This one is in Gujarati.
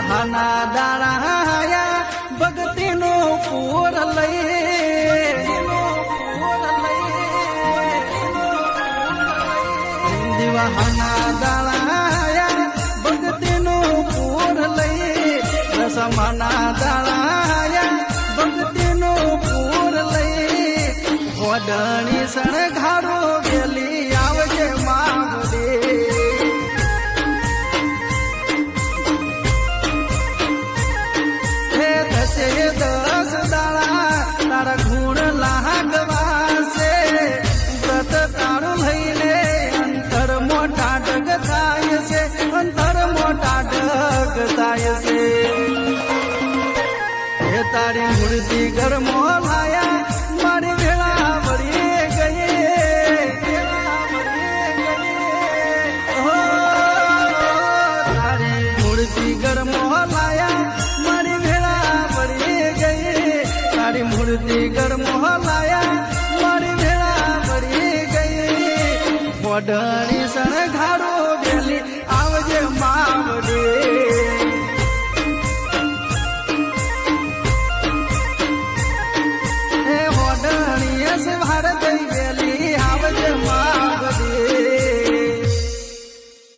દિવાહાના દાણાયા ભક્તિનો પૂર લઈ દિવાહાના દાણાયા ભક્તિનો પૂર લઈ દસમાના દાણાયા ભક્તિનો પૂર લઈ વડણી સણઘાડો रघुण लागवासे व्रत तारू भैले, अंतर मोटा डगताय से। अंतर मोटा डगताय से। हे तारी मूर्ति घर मोलाया मारी भेड़ा तारी मूर्ति घर જૂનાગઢ મોહલાયા મારી ભેળા પડી ગઈ. મોઢણી સણઘારો બેલી આવજે મા